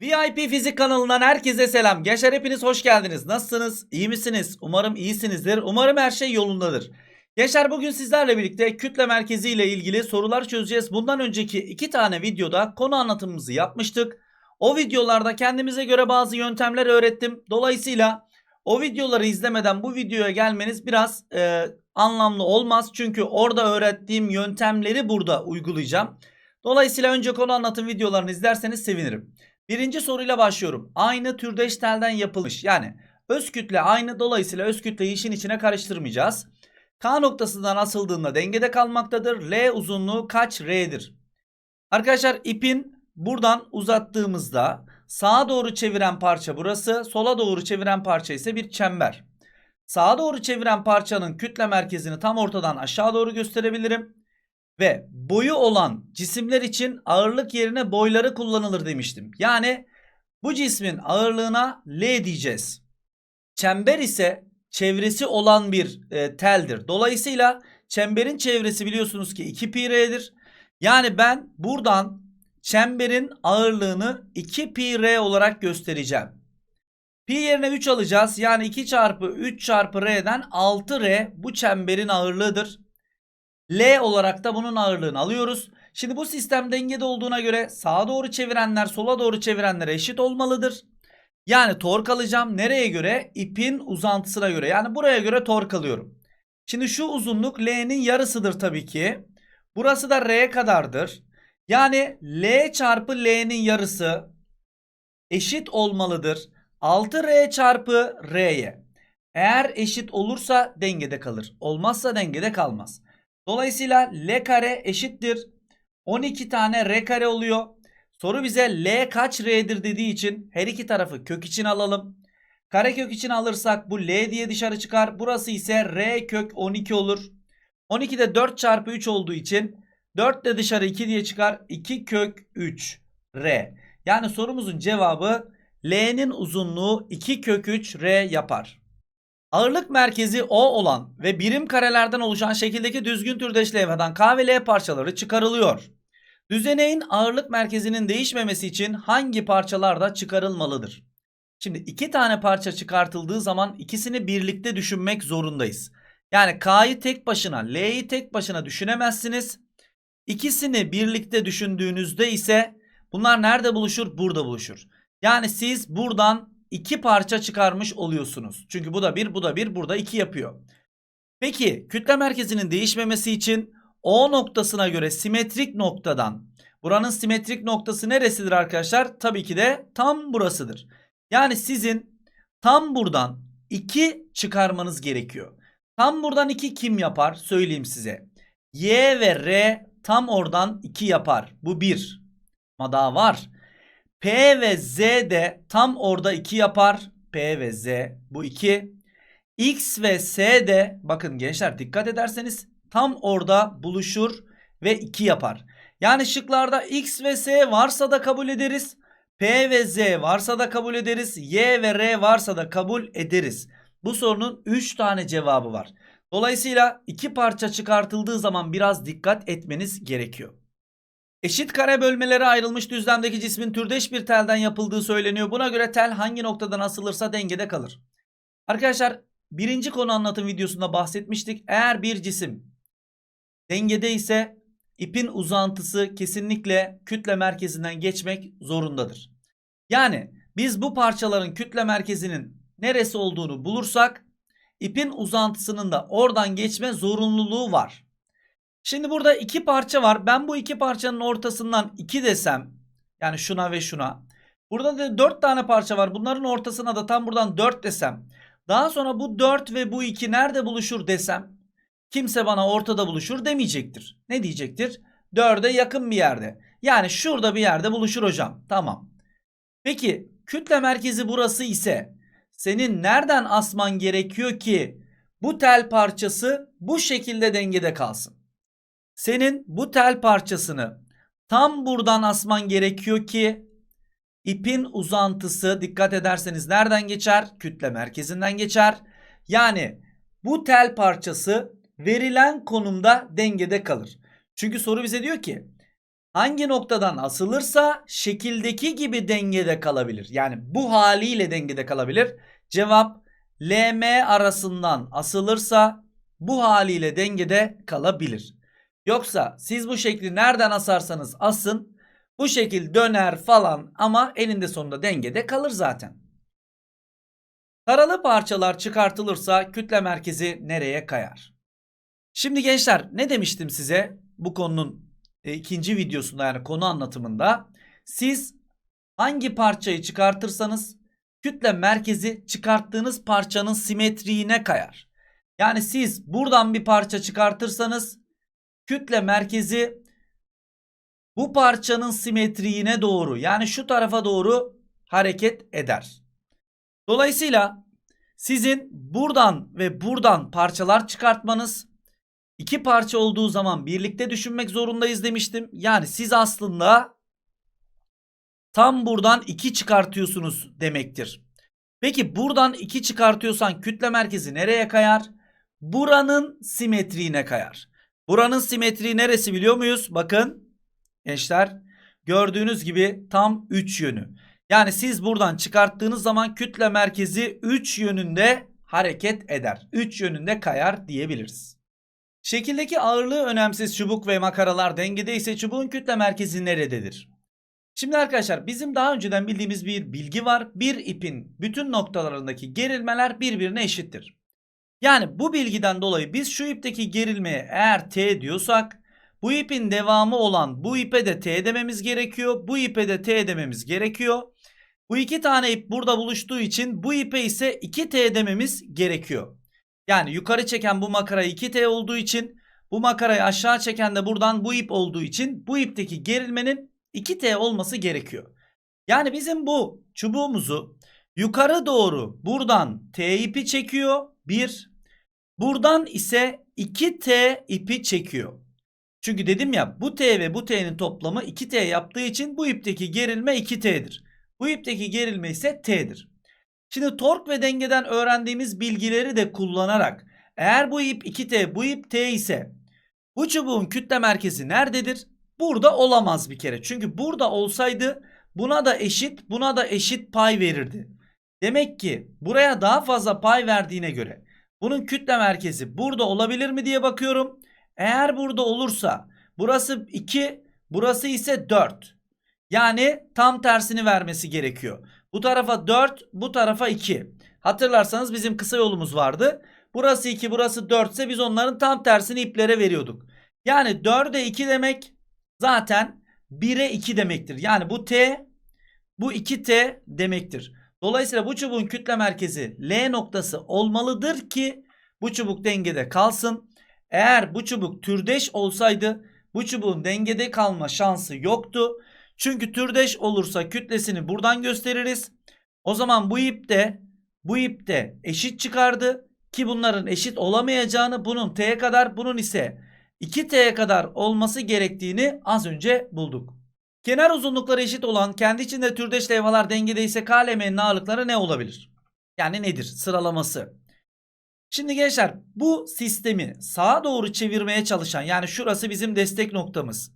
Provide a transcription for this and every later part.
VIP Fizik kanalından herkese selam. Gençler hepiniz hoş geldiniz. Nasılsınız? İyi misiniz? Umarım iyisinizdir. Umarım her şey yolundadır. Gençler bugün sizlerle birlikte kütle merkezi ile ilgili sorular çözeceğiz. Bundan önceki iki tane videoda konu anlatımımızı yapmıştık. O videolarda kendimize göre bazı yöntemler öğrettim. Dolayısıyla o videoları izlemeden bu videoya gelmeniz biraz e, anlamlı olmaz. Çünkü orada öğrettiğim yöntemleri burada uygulayacağım. Dolayısıyla önce konu anlatım videolarını izlerseniz sevinirim. Birinci soruyla başlıyorum. Aynı türdeş telden yapılmış. Yani öz kütle aynı dolayısıyla öz kütleyi işin içine karıştırmayacağız. K noktasından asıldığında dengede kalmaktadır. L uzunluğu kaç R'dir? Arkadaşlar ipin buradan uzattığımızda sağa doğru çeviren parça burası. Sola doğru çeviren parça ise bir çember. Sağa doğru çeviren parçanın kütle merkezini tam ortadan aşağı doğru gösterebilirim. Ve boyu olan cisimler için ağırlık yerine boyları kullanılır demiştim. Yani bu cismin ağırlığına L diyeceğiz. Çember ise çevresi olan bir e, teldir. Dolayısıyla çemberin çevresi biliyorsunuz ki 2 pi r'dir. Yani ben buradan çemberin ağırlığını 2 pi r olarak göstereceğim. Pi yerine 3 alacağız. Yani 2 çarpı 3 çarpı r'den 6 r bu çemberin ağırlığıdır. L olarak da bunun ağırlığını alıyoruz. Şimdi bu sistem dengede olduğuna göre sağa doğru çevirenler sola doğru çevirenlere eşit olmalıdır. Yani tork alacağım. Nereye göre? İpin uzantısına göre. Yani buraya göre tork alıyorum. Şimdi şu uzunluk L'nin yarısıdır tabii ki. Burası da R kadardır. Yani L çarpı L'nin yarısı eşit olmalıdır. 6R çarpı R'ye. Eğer eşit olursa dengede kalır. Olmazsa dengede kalmaz. Dolayısıyla L kare eşittir. 12 tane R kare oluyor. Soru bize L kaç R'dir dediği için her iki tarafı kök için alalım. Kare kök için alırsak bu L diye dışarı çıkar. Burası ise R kök 12 olur. 12 de 4 çarpı 3 olduğu için 4 de dışarı 2 diye çıkar. 2 kök 3 R. Yani sorumuzun cevabı L'nin uzunluğu 2 kök 3 R yapar. Ağırlık merkezi O olan ve birim karelerden oluşan şekildeki düzgün türdeş levhadan K ve L parçaları çıkarılıyor. Düzeneğin ağırlık merkezinin değişmemesi için hangi parçalar da çıkarılmalıdır? Şimdi iki tane parça çıkartıldığı zaman ikisini birlikte düşünmek zorundayız. Yani K'yı tek başına, L'yi tek başına düşünemezsiniz. İkisini birlikte düşündüğünüzde ise bunlar nerede buluşur? Burada buluşur. Yani siz buradan iki parça çıkarmış oluyorsunuz. Çünkü bu da bir, bu da bir, burada iki yapıyor. Peki kütle merkezinin değişmemesi için O noktasına göre simetrik noktadan buranın simetrik noktası neresidir arkadaşlar? Tabii ki de tam burasıdır. Yani sizin tam buradan 2 çıkarmanız gerekiyor. Tam buradan 2 kim yapar? Söyleyeyim size. Y ve R tam oradan 2 yapar. Bu 1. Ama daha var. P ve Z de tam orada 2 yapar. P ve Z bu 2. X ve S de bakın gençler dikkat ederseniz tam orada buluşur ve 2 yapar. Yani şıklarda X ve S varsa da kabul ederiz. P ve Z varsa da kabul ederiz. Y ve R varsa da kabul ederiz. Bu sorunun 3 tane cevabı var. Dolayısıyla iki parça çıkartıldığı zaman biraz dikkat etmeniz gerekiyor. Eşit kare bölmelere ayrılmış düzlemdeki cismin türdeş bir telden yapıldığı söyleniyor. Buna göre tel hangi noktadan asılırsa dengede kalır. Arkadaşlar birinci konu anlatım videosunda bahsetmiştik. Eğer bir cisim dengede ise ipin uzantısı kesinlikle kütle merkezinden geçmek zorundadır. Yani biz bu parçaların kütle merkezinin neresi olduğunu bulursak ipin uzantısının da oradan geçme zorunluluğu var. Şimdi burada iki parça var. Ben bu iki parçanın ortasından iki desem yani şuna ve şuna. Burada da dört tane parça var. Bunların ortasına da tam buradan dört desem. Daha sonra bu dört ve bu iki nerede buluşur desem kimse bana ortada buluşur demeyecektir. Ne diyecektir? Dörde yakın bir yerde. Yani şurada bir yerde buluşur hocam. Tamam. Peki kütle merkezi burası ise senin nereden asman gerekiyor ki bu tel parçası bu şekilde dengede kalsın? Senin bu tel parçasını tam buradan asman gerekiyor ki ipin uzantısı dikkat ederseniz nereden geçer? Kütle merkezinden geçer. Yani bu tel parçası verilen konumda dengede kalır. Çünkü soru bize diyor ki hangi noktadan asılırsa şekildeki gibi dengede kalabilir. Yani bu haliyle dengede kalabilir. Cevap LM arasından asılırsa bu haliyle dengede kalabilir. Yoksa siz bu şekli nereden asarsanız asın bu şekil döner falan ama eninde sonunda dengede kalır zaten. Taralı parçalar çıkartılırsa kütle merkezi nereye kayar? Şimdi gençler ne demiştim size bu konunun e, ikinci videosunda yani konu anlatımında siz hangi parçayı çıkartırsanız kütle merkezi çıkarttığınız parçanın simetriğine kayar. Yani siz buradan bir parça çıkartırsanız kütle merkezi bu parçanın simetriğine doğru yani şu tarafa doğru hareket eder. Dolayısıyla sizin buradan ve buradan parçalar çıkartmanız iki parça olduğu zaman birlikte düşünmek zorundayız demiştim. Yani siz aslında tam buradan iki çıkartıyorsunuz demektir. Peki buradan iki çıkartıyorsan kütle merkezi nereye kayar? Buranın simetriğine kayar. Buranın simetriği neresi biliyor muyuz? Bakın gençler gördüğünüz gibi tam 3 yönü. Yani siz buradan çıkarttığınız zaman kütle merkezi 3 yönünde hareket eder. 3 yönünde kayar diyebiliriz. Şekildeki ağırlığı önemsiz çubuk ve makaralar dengede ise çubuğun kütle merkezi nerededir? Şimdi arkadaşlar bizim daha önceden bildiğimiz bir bilgi var. Bir ipin bütün noktalarındaki gerilmeler birbirine eşittir. Yani bu bilgiden dolayı biz şu ipteki gerilmeye eğer T diyorsak bu ipin devamı olan bu ipe de T dememiz gerekiyor. Bu ipe de T dememiz gerekiyor. Bu iki tane ip burada buluştuğu için bu ipe ise 2T dememiz gerekiyor. Yani yukarı çeken bu makara 2T olduğu için bu makarayı aşağı çeken de buradan bu ip olduğu için bu ipteki gerilmenin 2T olması gerekiyor. Yani bizim bu çubuğumuzu yukarı doğru buradan T ipi çekiyor. 1. Buradan ise 2T ipi çekiyor. Çünkü dedim ya bu T ve bu T'nin toplamı 2T yaptığı için bu ipteki gerilme 2T'dir. Bu ipteki gerilme ise T'dir. Şimdi tork ve dengeden öğrendiğimiz bilgileri de kullanarak eğer bu ip 2T bu ip T ise bu çubuğun kütle merkezi nerededir? Burada olamaz bir kere. Çünkü burada olsaydı buna da eşit buna da eşit pay verirdi. Demek ki buraya daha fazla pay verdiğine göre bunun kütle merkezi burada olabilir mi diye bakıyorum. Eğer burada olursa burası 2 burası ise 4. Yani tam tersini vermesi gerekiyor. Bu tarafa 4 bu tarafa 2. Hatırlarsanız bizim kısa yolumuz vardı. Burası 2 burası 4 ise biz onların tam tersini iplere veriyorduk. Yani 4'e 2 demek zaten 1'e 2 demektir. Yani bu T bu 2T demektir. Dolayısıyla bu çubuğun kütle merkezi L noktası olmalıdır ki bu çubuk dengede kalsın. Eğer bu çubuk türdeş olsaydı bu çubuğun dengede kalma şansı yoktu. Çünkü türdeş olursa kütlesini buradan gösteririz. O zaman bu ip de bu ip de eşit çıkardı ki bunların eşit olamayacağını bunun t'ye kadar bunun ise 2t'ye kadar olması gerektiğini az önce bulduk. Kenar uzunlukları eşit olan kendi içinde türdeş levhalar dengede ise KLM'nin ağırlıkları ne olabilir? Yani nedir? Sıralaması. Şimdi gençler bu sistemi sağa doğru çevirmeye çalışan yani şurası bizim destek noktamız.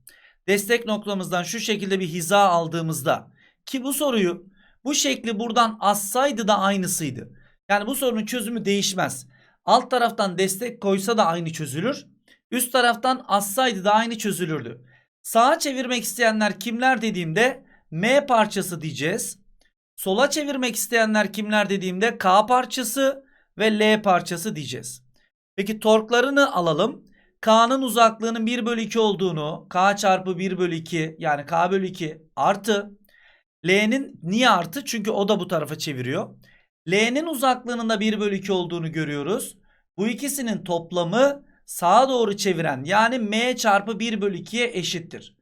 Destek noktamızdan şu şekilde bir hiza aldığımızda ki bu soruyu bu şekli buradan assaydı da aynısıydı. Yani bu sorunun çözümü değişmez. Alt taraftan destek koysa da aynı çözülür. Üst taraftan assaydı da aynı çözülürdü. Sağa çevirmek isteyenler kimler dediğimde M parçası diyeceğiz. Sola çevirmek isteyenler kimler dediğimde K parçası ve L parçası diyeceğiz. Peki torklarını alalım. K'nın uzaklığının 1 bölü 2 olduğunu K çarpı 1 bölü 2 yani K bölü 2 artı L'nin niye artı? Çünkü o da bu tarafa çeviriyor. L'nin uzaklığının da 1 bölü 2 olduğunu görüyoruz. Bu ikisinin toplamı sağa doğru çeviren yani M çarpı 1 bölü 2'ye eşittir.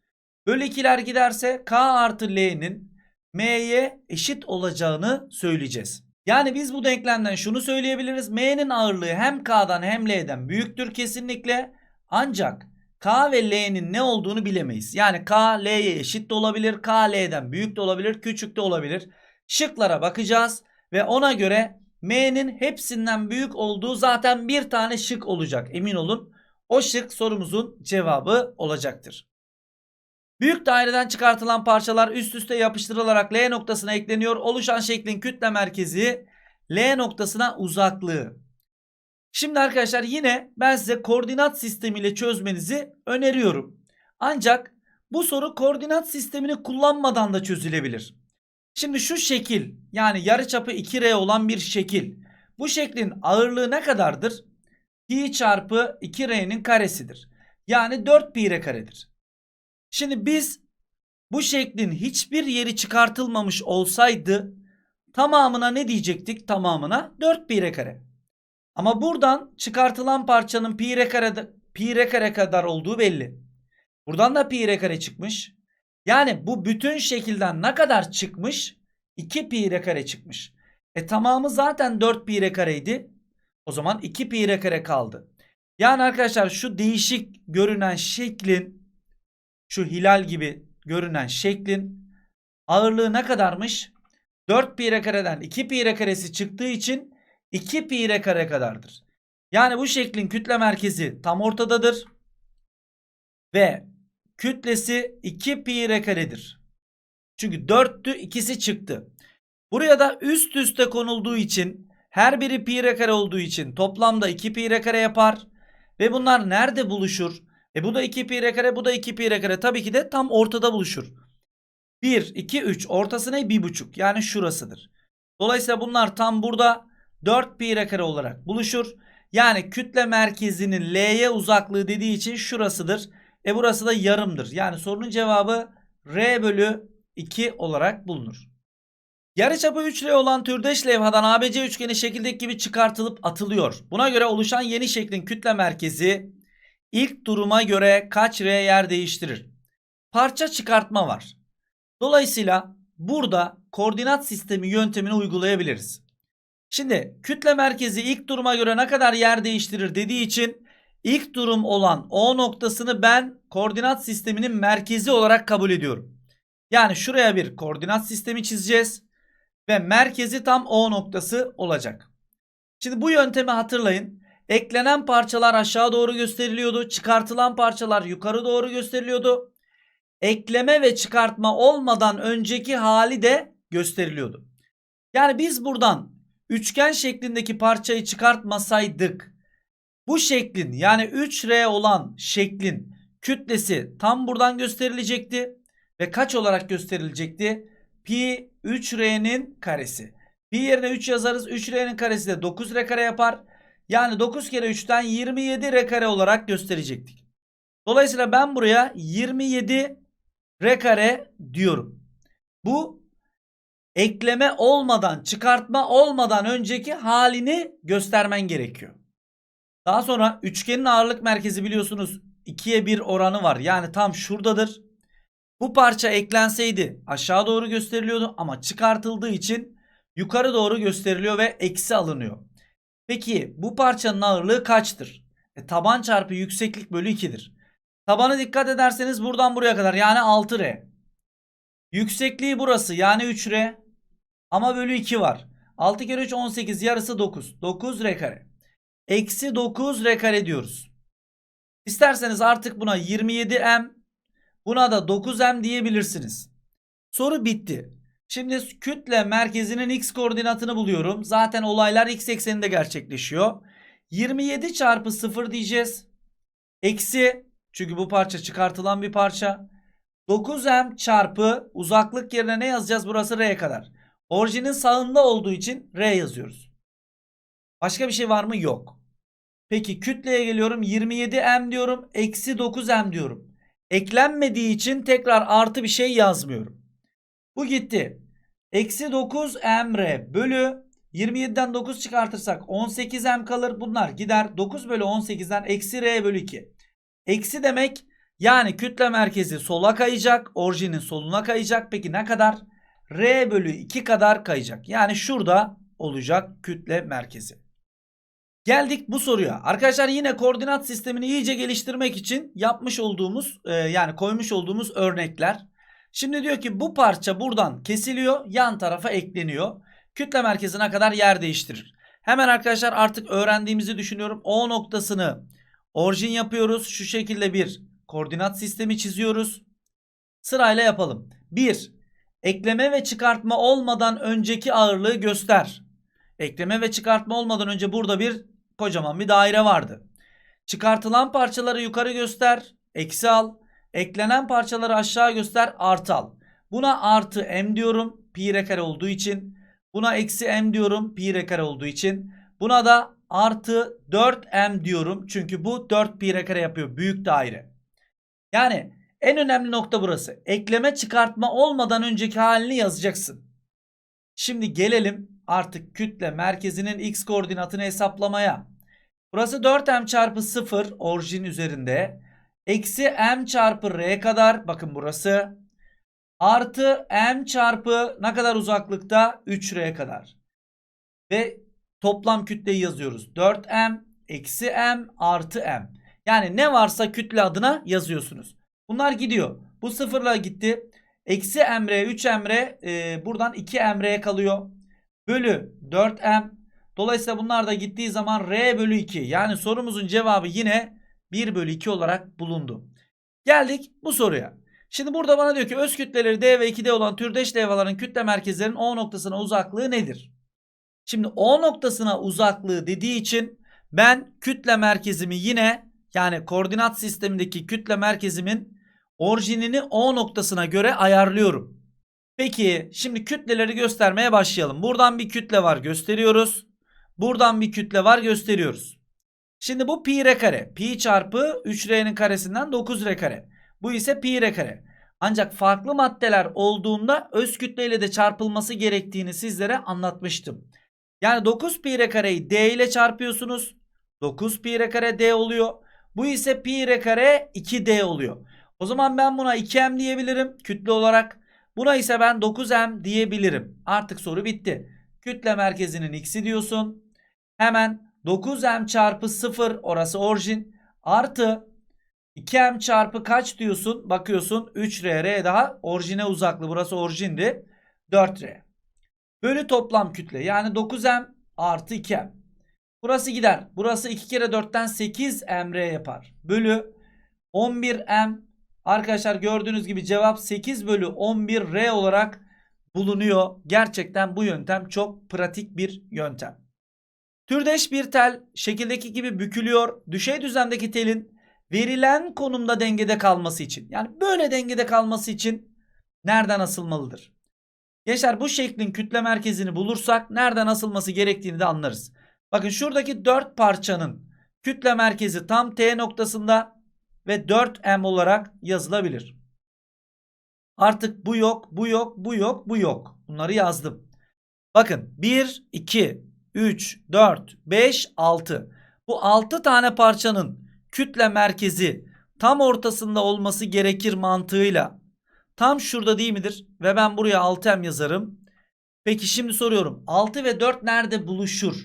Bölü 2'ler giderse K artı L'nin M'ye eşit olacağını söyleyeceğiz. Yani biz bu denklemden şunu söyleyebiliriz. M'nin ağırlığı hem K'dan hem L'den büyüktür kesinlikle. Ancak K ve L'nin ne olduğunu bilemeyiz. Yani K L'ye eşit de olabilir. K L'den büyük de olabilir. Küçük de olabilir. Şıklara bakacağız. Ve ona göre M'nin hepsinden büyük olduğu zaten bir tane şık olacak. Emin olun. O şık sorumuzun cevabı olacaktır. Büyük daireden çıkartılan parçalar üst üste yapıştırılarak L noktasına ekleniyor. Oluşan şeklin kütle merkezi L noktasına uzaklığı. Şimdi arkadaşlar yine ben size koordinat sistemiyle çözmenizi öneriyorum. Ancak bu soru koordinat sistemini kullanmadan da çözülebilir. Şimdi şu şekil yani yarıçapı 2R olan bir şekil. Bu şeklin ağırlığı ne kadardır? Pi çarpı 2R'nin karesidir. Yani 4 pi R karedir. Şimdi biz bu şeklin hiçbir yeri çıkartılmamış olsaydı tamamına ne diyecektik? Tamamına 4 pi R kare. Ama buradan çıkartılan parçanın pi R kare, pi R kare kadar olduğu belli. Buradan da pi R kare çıkmış. Yani bu bütün şekilden ne kadar çıkmış? 2 pi R kare çıkmış. E tamamı zaten 4 pi R kareydi. O zaman 2 pi R kare kaldı. Yani arkadaşlar şu değişik görünen şeklin şu hilal gibi görünen şeklin ağırlığı ne kadarmış? 4 pi R kareden 2 pi R karesi çıktığı için 2 pi R kare kadardır. Yani bu şeklin kütle merkezi tam ortadadır. Ve kütlesi 2 pi R karedir. Çünkü 4'tü ikisi çıktı. Buraya da üst üste konulduğu için her biri pi R kare olduğu için toplamda 2 pi R kare yapar. Ve bunlar nerede buluşur? E bu da 2 pi R kare bu da 2 pi R kare. Tabii ki de tam ortada buluşur. 1, 2, 3 ortası ne? 1,5 yani şurasıdır. Dolayısıyla bunlar tam burada 4 pi R kare olarak buluşur. Yani kütle merkezinin L'ye uzaklığı dediği için şurasıdır. E burası da yarımdır. Yani sorunun cevabı R bölü 2 olarak bulunur. Yarıçapı 3R olan türdeş levhadan ABC üçgeni şekildeki gibi çıkartılıp atılıyor. Buna göre oluşan yeni şeklin kütle merkezi ilk duruma göre kaç R yer değiştirir? Parça çıkartma var. Dolayısıyla burada koordinat sistemi yöntemini uygulayabiliriz. Şimdi kütle merkezi ilk duruma göre ne kadar yer değiştirir dediği için ilk durum olan O noktasını ben koordinat sisteminin merkezi olarak kabul ediyorum. Yani şuraya bir koordinat sistemi çizeceğiz ve merkezi tam O noktası olacak. Şimdi bu yöntemi hatırlayın. Eklenen parçalar aşağı doğru gösteriliyordu. Çıkartılan parçalar yukarı doğru gösteriliyordu. Ekleme ve çıkartma olmadan önceki hali de gösteriliyordu. Yani biz buradan üçgen şeklindeki parçayı çıkartmasaydık bu şeklin yani 3R olan şeklin kütlesi tam buradan gösterilecekti. Ve kaç olarak gösterilecekti? Pi 3R'nin karesi. Pi yerine 3 yazarız. 3R'nin karesi de 9R kare yapar. Yani 9 kere 3'ten 27 R kare olarak gösterecektik. Dolayısıyla ben buraya 27 R kare diyorum. Bu ekleme olmadan, çıkartma olmadan önceki halini göstermen gerekiyor. Daha sonra üçgenin ağırlık merkezi biliyorsunuz 2'ye 1 oranı var. Yani tam şuradadır. Bu parça eklenseydi aşağı doğru gösteriliyordu ama çıkartıldığı için yukarı doğru gösteriliyor ve eksi alınıyor. Peki bu parçanın ağırlığı kaçtır? E, taban çarpı yükseklik bölü 2'dir. Tabanı dikkat ederseniz buradan buraya kadar yani 6R. Yüksekliği burası yani 3R. Ama bölü 2 var. 6 kere 3 18 yarısı 9. 9 R kare. Eksi 9 R kare diyoruz. İsterseniz artık buna 27M buna da 9M diyebilirsiniz. Soru bitti. Şimdi kütle merkezinin x koordinatını buluyorum. Zaten olaylar x ekseninde gerçekleşiyor. 27 çarpı 0 diyeceğiz. Eksi çünkü bu parça çıkartılan bir parça. 9m çarpı uzaklık yerine ne yazacağız? Burası r kadar. Orijinin sağında olduğu için r yazıyoruz. Başka bir şey var mı? Yok. Peki kütleye geliyorum. 27m diyorum. Eksi 9m diyorum. Eklenmediği için tekrar artı bir şey yazmıyorum. Bu gitti. Eksi 9 m bölü 27'den 9 çıkartırsak 18 m kalır. Bunlar gider. 9 bölü 18'den eksi r bölü 2. Eksi demek yani kütle merkezi sola kayacak. Orijinin soluna kayacak. Peki ne kadar? R bölü 2 kadar kayacak. Yani şurada olacak kütle merkezi. Geldik bu soruya. Arkadaşlar yine koordinat sistemini iyice geliştirmek için yapmış olduğumuz e, yani koymuş olduğumuz örnekler. Şimdi diyor ki bu parça buradan kesiliyor yan tarafa ekleniyor. Kütle merkezine kadar yer değiştirir. Hemen arkadaşlar artık öğrendiğimizi düşünüyorum. O noktasını orijin yapıyoruz. Şu şekilde bir koordinat sistemi çiziyoruz. Sırayla yapalım. 1. Ekleme ve çıkartma olmadan önceki ağırlığı göster. Ekleme ve çıkartma olmadan önce burada bir kocaman bir daire vardı. Çıkartılan parçaları yukarı göster. Eksi al. Eklenen parçaları aşağı göster. Artı al. Buna artı m diyorum. Pi r kare olduğu için. Buna eksi m diyorum. Pi r kare olduğu için. Buna da artı 4m diyorum. Çünkü bu 4 pi r kare yapıyor. Büyük daire. Yani en önemli nokta burası. Ekleme çıkartma olmadan önceki halini yazacaksın. Şimdi gelelim artık kütle merkezinin x koordinatını hesaplamaya. Burası 4m çarpı 0 orijin üzerinde. Eksi m çarpı r kadar bakın burası. Artı m çarpı ne kadar uzaklıkta? 3r kadar. Ve toplam kütleyi yazıyoruz. 4m eksi m artı m. Yani ne varsa kütle adına yazıyorsunuz. Bunlar gidiyor. Bu sıfırla gitti. Eksi emre 3 emre e, buradan 2 emreye kalıyor. Bölü 4m. Dolayısıyla bunlar da gittiği zaman r bölü 2. Yani sorumuzun cevabı yine 1 bölü 2 olarak bulundu. Geldik bu soruya. Şimdi burada bana diyor ki öz kütleleri D ve 2D olan türdeş levhaların kütle merkezlerinin O noktasına uzaklığı nedir? Şimdi O noktasına uzaklığı dediği için ben kütle merkezimi yine yani koordinat sistemindeki kütle merkezimin orijinini O noktasına göre ayarlıyorum. Peki şimdi kütleleri göstermeye başlayalım. Buradan bir kütle var gösteriyoruz. Buradan bir kütle var gösteriyoruz. Şimdi bu pi r kare. Pi çarpı 3r'nin karesinden 9r kare. Bu ise pi r kare. Ancak farklı maddeler olduğunda öz kütleyle de çarpılması gerektiğini sizlere anlatmıştım. Yani 9 pi r kareyi d ile çarpıyorsunuz. 9 pi r kare d oluyor. Bu ise pi r kare 2d oluyor. O zaman ben buna 2m diyebilirim kütle olarak. Buna ise ben 9m diyebilirim. Artık soru bitti. Kütle merkezinin x'i diyorsun. Hemen 9m çarpı 0 orası orijin artı 2m çarpı kaç diyorsun? Bakıyorsun 3r r daha orijine uzaklığı burası orijindi. 4r. Bölü toplam kütle yani 9m artı 2m. Burası gider. Burası 2 kere 4'ten 8 mr yapar. Bölü 11m. Arkadaşlar gördüğünüz gibi cevap 8 bölü 11 r olarak bulunuyor. Gerçekten bu yöntem çok pratik bir yöntem. Türdeş bir tel şekildeki gibi bükülüyor. Düşey düzlemdeki telin verilen konumda dengede kalması için yani böyle dengede kalması için nereden asılmalıdır? Gençler bu şeklin kütle merkezini bulursak nereden asılması gerektiğini de anlarız. Bakın şuradaki 4 parçanın kütle merkezi tam T noktasında ve 4M olarak yazılabilir. Artık bu yok, bu yok, bu yok, bu yok. Bunları yazdım. Bakın 1, 2, 3, 4, 5, 6. Bu 6 tane parçanın kütle merkezi tam ortasında olması gerekir mantığıyla. Tam şurada değil midir? Ve ben buraya 6M yazarım. Peki şimdi soruyorum. 6 ve 4 nerede buluşur?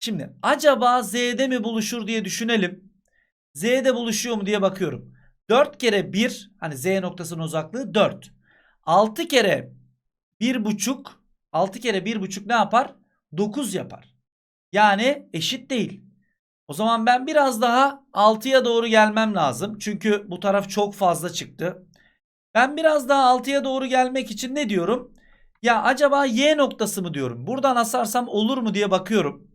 Şimdi acaba Z'de mi buluşur diye düşünelim. Z'de buluşuyor mu diye bakıyorum. 4 kere 1 hani Z noktasının uzaklığı 4. 6 kere 1,5 6 kere 1,5 ne yapar? 9 yapar. Yani eşit değil. O zaman ben biraz daha 6'ya doğru gelmem lazım. Çünkü bu taraf çok fazla çıktı. Ben biraz daha 6'ya doğru gelmek için ne diyorum? Ya acaba Y noktası mı diyorum. Buradan asarsam olur mu diye bakıyorum.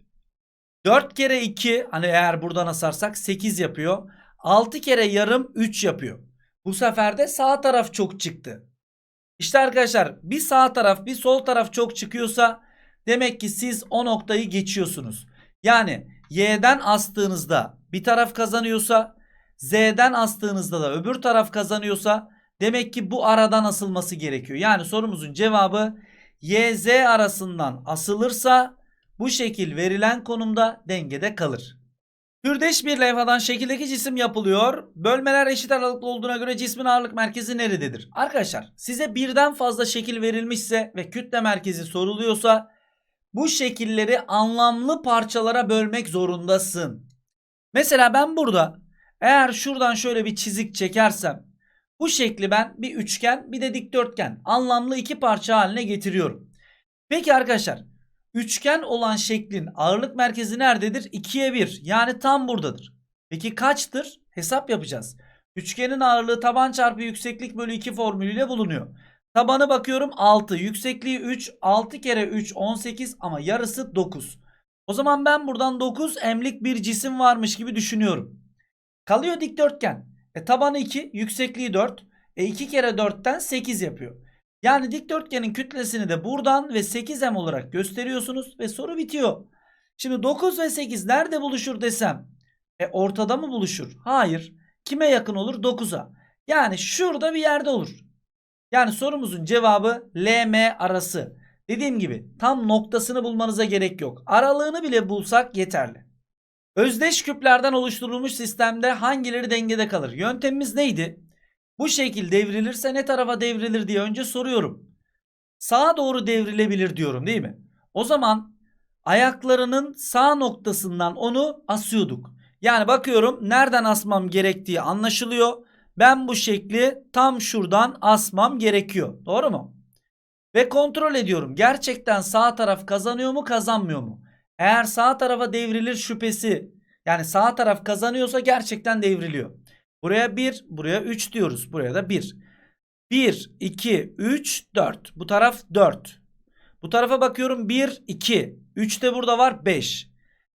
4 kere 2 hani eğer buradan asarsak 8 yapıyor. 6 kere yarım 3 yapıyor. Bu sefer de sağ taraf çok çıktı. İşte arkadaşlar bir sağ taraf bir sol taraf çok çıkıyorsa demek ki siz o noktayı geçiyorsunuz. Yani y'den astığınızda bir taraf kazanıyorsa z'den astığınızda da öbür taraf kazanıyorsa demek ki bu aradan asılması gerekiyor. Yani sorumuzun cevabı y z arasından asılırsa bu şekil verilen konumda dengede kalır. Türdeş bir levhadan şekildeki cisim yapılıyor. Bölmeler eşit aralıklı olduğuna göre cismin ağırlık merkezi nerededir? Arkadaşlar size birden fazla şekil verilmişse ve kütle merkezi soruluyorsa bu şekilleri anlamlı parçalara bölmek zorundasın. Mesela ben burada eğer şuradan şöyle bir çizik çekersem bu şekli ben bir üçgen bir de dikdörtgen anlamlı iki parça haline getiriyorum. Peki arkadaşlar Üçgen olan şeklin ağırlık merkezi nerededir? 2'ye 1 yani tam buradadır. Peki kaçtır? Hesap yapacağız. Üçgenin ağırlığı taban çarpı yükseklik bölü 2 formülüyle bulunuyor. Tabanı bakıyorum 6. Yüksekliği 3. 6 kere 3 18 ama yarısı 9. O zaman ben buradan 9 emlik bir cisim varmış gibi düşünüyorum. Kalıyor dikdörtgen. E tabanı 2, yüksekliği 4. E 2 kere 4'ten 8 yapıyor. Yani dikdörtgenin kütlesini de buradan ve 8m olarak gösteriyorsunuz ve soru bitiyor. Şimdi 9 ve 8 nerede buluşur desem? E ortada mı buluşur? Hayır. Kime yakın olur? 9'a. Yani şurada bir yerde olur. Yani sorumuzun cevabı LM arası. Dediğim gibi tam noktasını bulmanıza gerek yok. Aralığını bile bulsak yeterli. Özdeş küplerden oluşturulmuş sistemde hangileri dengede kalır? Yöntemimiz neydi? Bu şekil devrilirse ne tarafa devrilir diye önce soruyorum. Sağa doğru devrilebilir diyorum değil mi? O zaman ayaklarının sağ noktasından onu asıyorduk. Yani bakıyorum nereden asmam gerektiği anlaşılıyor. Ben bu şekli tam şuradan asmam gerekiyor. Doğru mu? Ve kontrol ediyorum. Gerçekten sağ taraf kazanıyor mu kazanmıyor mu? Eğer sağ tarafa devrilir şüphesi yani sağ taraf kazanıyorsa gerçekten devriliyor. Buraya 1, buraya 3 diyoruz. Buraya da 1. 1, 2, 3, 4. Bu taraf 4. Bu tarafa bakıyorum 1, 2. 3 de burada var 5.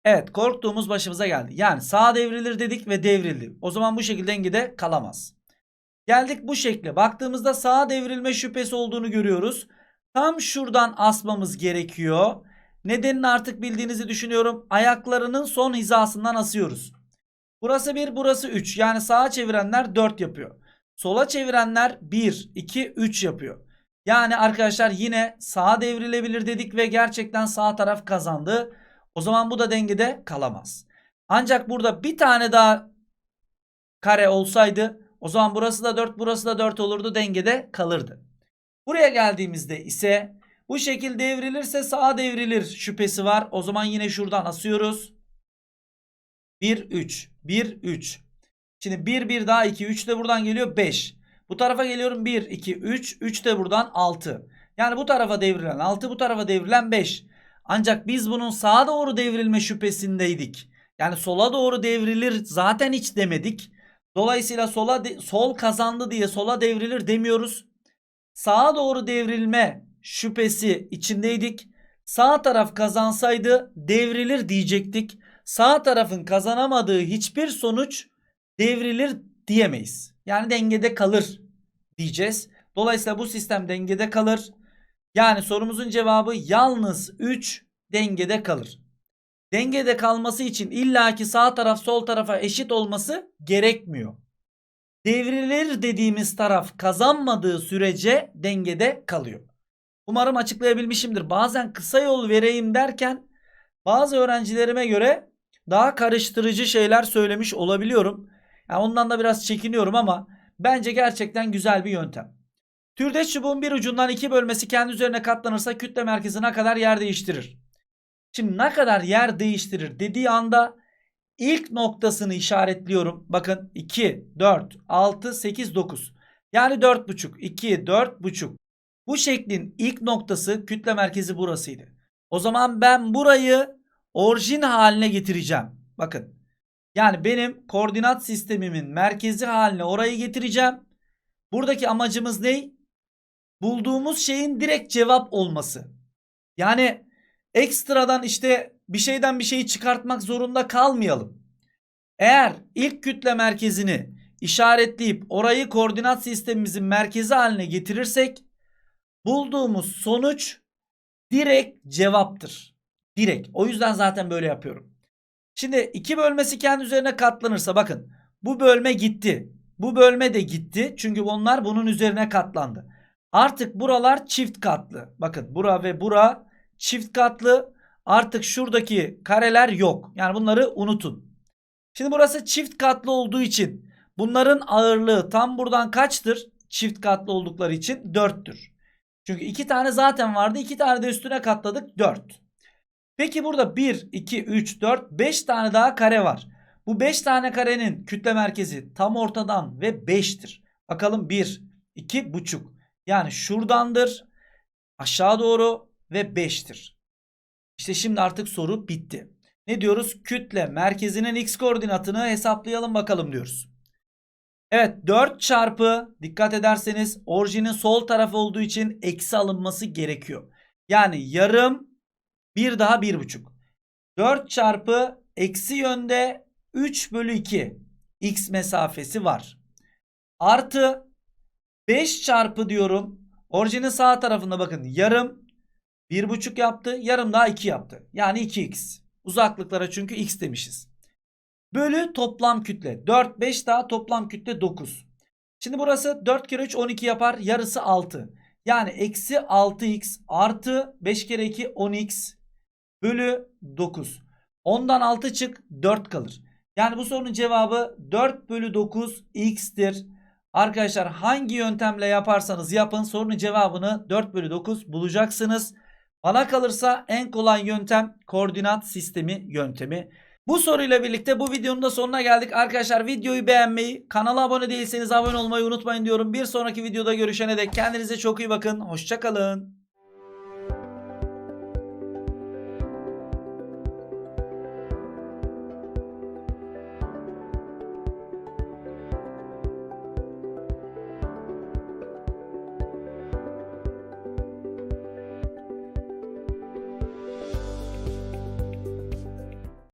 Evet korktuğumuz başımıza geldi. Yani sağa devrilir dedik ve devrildi. O zaman bu şekilde dengede kalamaz. Geldik bu şekle. Baktığımızda sağa devrilme şüphesi olduğunu görüyoruz. Tam şuradan asmamız gerekiyor. Nedenini artık bildiğinizi düşünüyorum. Ayaklarının son hizasından asıyoruz. Burası 1, burası 3. Yani sağa çevirenler 4 yapıyor. Sola çevirenler 1, 2, 3 yapıyor. Yani arkadaşlar yine sağa devrilebilir dedik ve gerçekten sağ taraf kazandı. O zaman bu da dengede kalamaz. Ancak burada bir tane daha kare olsaydı o zaman burası da 4 burası da 4 olurdu dengede kalırdı. Buraya geldiğimizde ise bu şekil devrilirse sağa devrilir şüphesi var. O zaman yine şuradan asıyoruz. 1 3 1 3. Şimdi 1 1 daha 2 3 de buradan geliyor 5. Bu tarafa geliyorum 1 2 3 3 de buradan 6. Yani bu tarafa devrilen 6 bu tarafa devrilen 5. Ancak biz bunun sağa doğru devrilme şüphesindeydik. Yani sola doğru devrilir zaten hiç demedik. Dolayısıyla sola sol kazandı diye sola devrilir demiyoruz. Sağa doğru devrilme şüphesi içindeydik. Sağ taraf kazansaydı devrilir diyecektik. Sağ tarafın kazanamadığı hiçbir sonuç devrilir diyemeyiz. Yani dengede kalır diyeceğiz. Dolayısıyla bu sistem dengede kalır. Yani sorumuzun cevabı yalnız 3 dengede kalır. Dengede kalması için illaki sağ taraf sol tarafa eşit olması gerekmiyor. Devrilir dediğimiz taraf kazanmadığı sürece dengede kalıyor. Umarım açıklayabilmişimdir. Bazen kısa yol vereyim derken bazı öğrencilerime göre daha karıştırıcı şeyler söylemiş olabiliyorum. Yani ondan da biraz çekiniyorum ama bence gerçekten güzel bir yöntem. Türdeş çubuğun bir ucundan iki bölmesi kendi üzerine katlanırsa kütle merkezine kadar yer değiştirir. Şimdi ne kadar yer değiştirir dediği anda ilk noktasını işaretliyorum. Bakın 2, 4, 6, 8, 9. Yani 4,5, 2, 4,5. Bu şeklin ilk noktası kütle merkezi burasıydı. O zaman ben burayı orijin haline getireceğim. Bakın. Yani benim koordinat sistemimin merkezi haline orayı getireceğim. Buradaki amacımız ne? Bulduğumuz şeyin direkt cevap olması. Yani ekstradan işte bir şeyden bir şeyi çıkartmak zorunda kalmayalım. Eğer ilk kütle merkezini işaretleyip orayı koordinat sistemimizin merkezi haline getirirsek bulduğumuz sonuç direkt cevaptır. Direkt. O yüzden zaten böyle yapıyorum. Şimdi iki bölmesi kendi üzerine katlanırsa bakın bu bölme gitti. Bu bölme de gitti. Çünkü onlar bunun üzerine katlandı. Artık buralar çift katlı. Bakın bura ve bura çift katlı. Artık şuradaki kareler yok. Yani bunları unutun. Şimdi burası çift katlı olduğu için bunların ağırlığı tam buradan kaçtır? Çift katlı oldukları için 4'tür. Çünkü iki tane zaten vardı. iki tane de üstüne katladık 4. Peki burada 1, 2, 3, 4, 5 tane daha kare var. Bu 5 tane karenin kütle merkezi tam ortadan ve 5'tir. Bakalım 1, 2, buçuk. Yani şuradandır aşağı doğru ve 5'tir. İşte şimdi artık soru bitti. Ne diyoruz? Kütle merkezinin x koordinatını hesaplayalım bakalım diyoruz. Evet 4 çarpı dikkat ederseniz orijinin sol tarafı olduğu için eksi alınması gerekiyor. Yani yarım bir daha bir buçuk. 4 çarpı eksi yönde 3 bölü 2 x mesafesi var. Artı 5 çarpı diyorum. Orijinin sağ tarafında bakın yarım 1,5 yaptı. Yarım daha 2 yaptı. Yani 2x. Uzaklıklara çünkü x demişiz. Bölü toplam kütle. 4, 5 daha toplam kütle 9. Şimdi burası 4 kere 3 12 yapar. Yarısı 6. Yani eksi 6x artı 5 kere 2 10x bölü 9. 10'dan 6 çık 4 kalır. Yani bu sorunun cevabı 4 bölü 9 x'tir. Arkadaşlar hangi yöntemle yaparsanız yapın sorunun cevabını 4 bölü 9 bulacaksınız. Bana kalırsa en kolay yöntem koordinat sistemi yöntemi. Bu soruyla birlikte bu videonun da sonuna geldik. Arkadaşlar videoyu beğenmeyi, kanala abone değilseniz abone olmayı unutmayın diyorum. Bir sonraki videoda görüşene dek kendinize çok iyi bakın. Hoşçakalın.